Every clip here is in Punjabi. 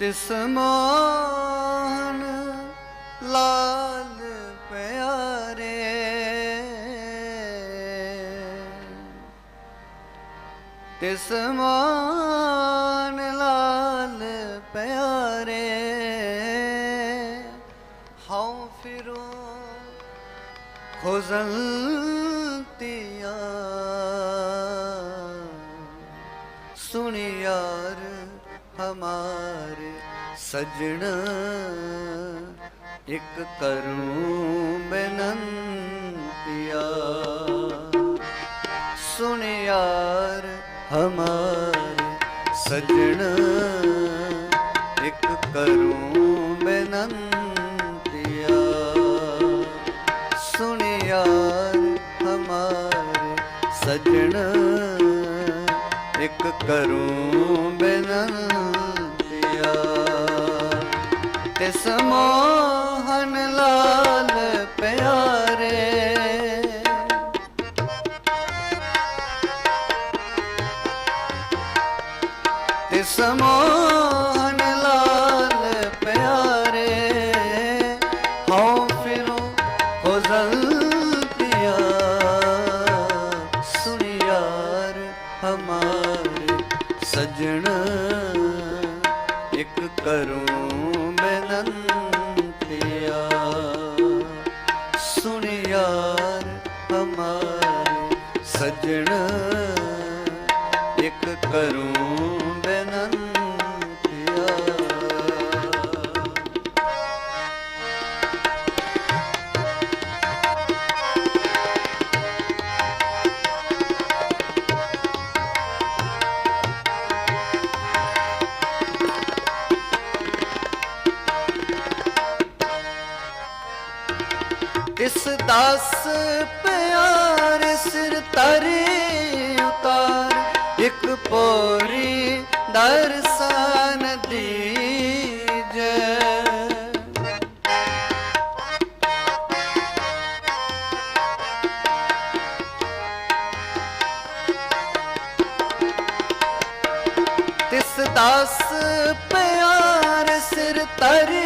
ਤਿਸ ਮਾਨ ਲਾਲ ਪਿਆਰੇ। ਤਿਸ ਮਾਨ ਲਾਲ ਪਿਆਰੇ। ਹਉ ਫਿਰੋ ਖੋਜ਼ਲਤੀਆਂ ਸੁਣ ਯਾਰ ਹਮਾਰੇ ਸਜਣ। ਇੱਕ ਕਰੂੰ ਬੇਨੰਤੀਆ। ਸੁਣ ਯਾਰ ਹਮਾਰੇ ਸਜਣ। ਇੱਕ ਕਰੂੰ ਬੇਨੰਤੀਆ। ਸੁਣ ਯਾਰ ਹਮਾਰੇ ਸਜਣ। ਇੱਕ ਕਰੂੰ ਤਿਸ ਮੋਹਨ ਕਰੂੰ ਬੇਨੰਤੀਆ ਇਸ ਦਸ ਪਿਆਰ ਸਿਰ ਤਰੇ ਉਤਾਰ ਇੱਕ ਪੋਰੀ ਦਰਸ਼ਨ ਦੀਜੈ। ਤਿਸ ਦਸ ਪਿਆਰ ਸਿਰ ਤਰ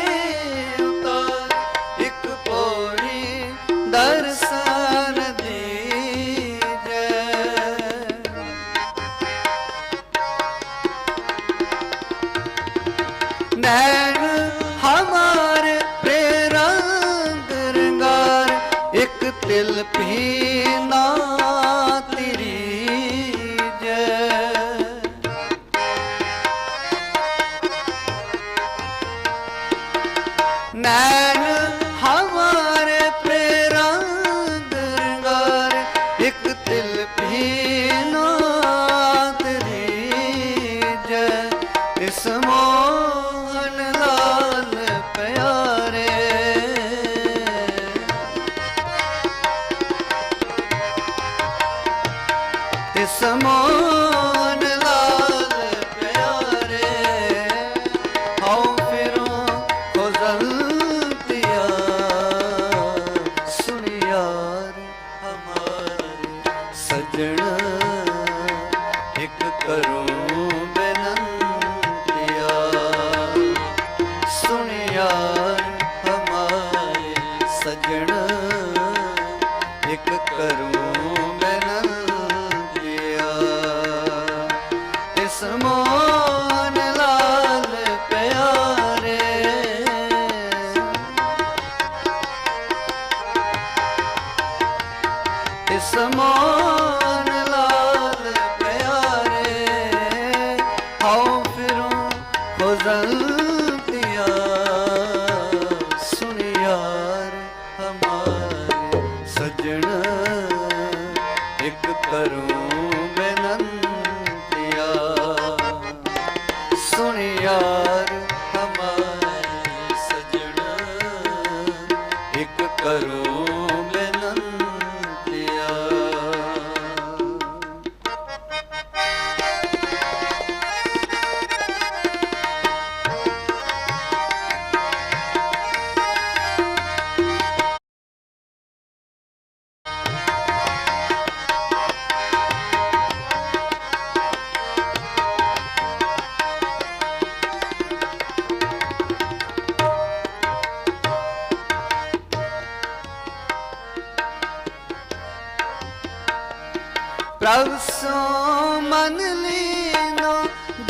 ਪ੍ਰਭ ਸੋ ਮਨ ਲੀਨਾ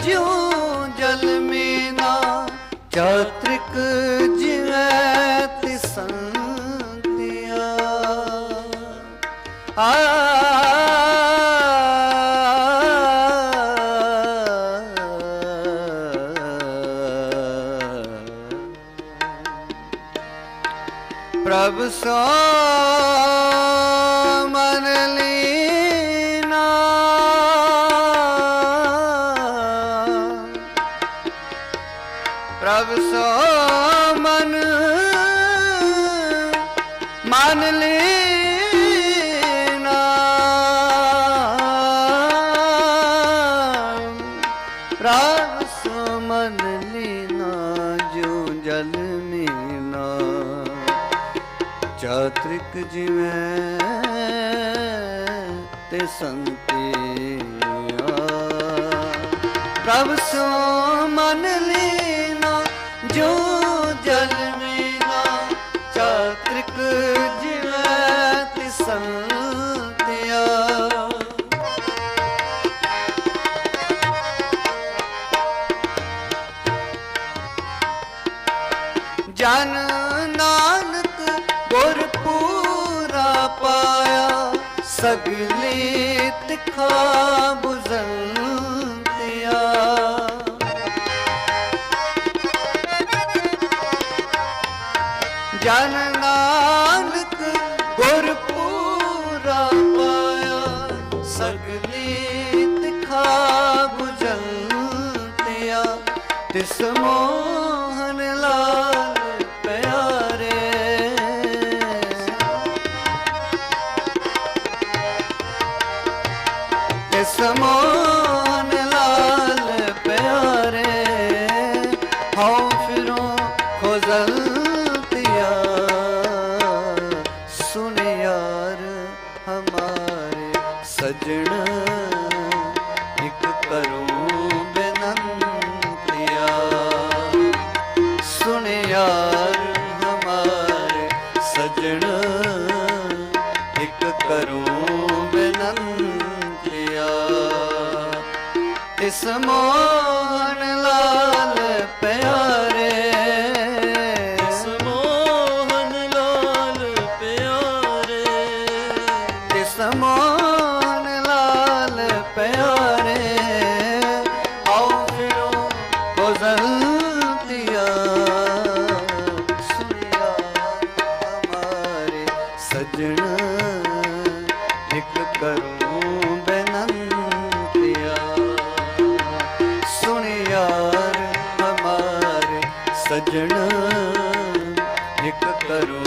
ਜਿਉ ਜਲ ਮੇਨਾ ਚਾਤ੍ਰਿਕ ਜਿਵੈ ਤਿਸੰਤਿਆ। ਆ ਪ੍ਰਭ ਸੋ ਮਨ ਲੀਨਾ ਜੋ ਜਲ ਮੀਨਾ। ਚਾਤ੍ਰਿਕ ਜਿਵੇਂ ਤੇ ਸੰਤਿਆ। ਪ੍ਰਭ ਸੋ ਮਨ ਲੀਨਾ ਜੋ ਜਨ ਨਾਨਕ ਗੁਰ ਪੂਰਾ ਪਾਇਆ, ਸਗਲੇ ਤਿਖਾ ਬੁਜ਼ੰਤਿਆ ਜਨ ਨਾਨਕ ਗੁਰ ਪੂਰਾ ਪਾਇਆ, ਸਗਲੇ ਤਿਖਾ ਬੁਝੰਤਿਆ ਤਿਸ ਮੋਹਨ ਹਉ ਫਿਰੋ ਖੋਜਲਤਿਆ ਸੁਨ ਯਾਰ ਹਮਾਰੇ ਸਜਣ, ਇੱਕ ਕਰੋ ਬੇਨੰਤਿਆ। ਸੁਨ ਯਾਰ ਹਮਾਰੇ ਸਜਣ, ਇੱਕ ਕਰੋ ਬੇਨੰਤਿਆ। ਇਸ ਮੋਹਨ ਸਜਣ ਇੱਕ ਕਰੋ ਬੇਨੰਤਿਆ। ਸੁਣ ਯਾਰ ਹਮਾਰੇ ਸਜਣ ਇੱਕ ਕਰੋ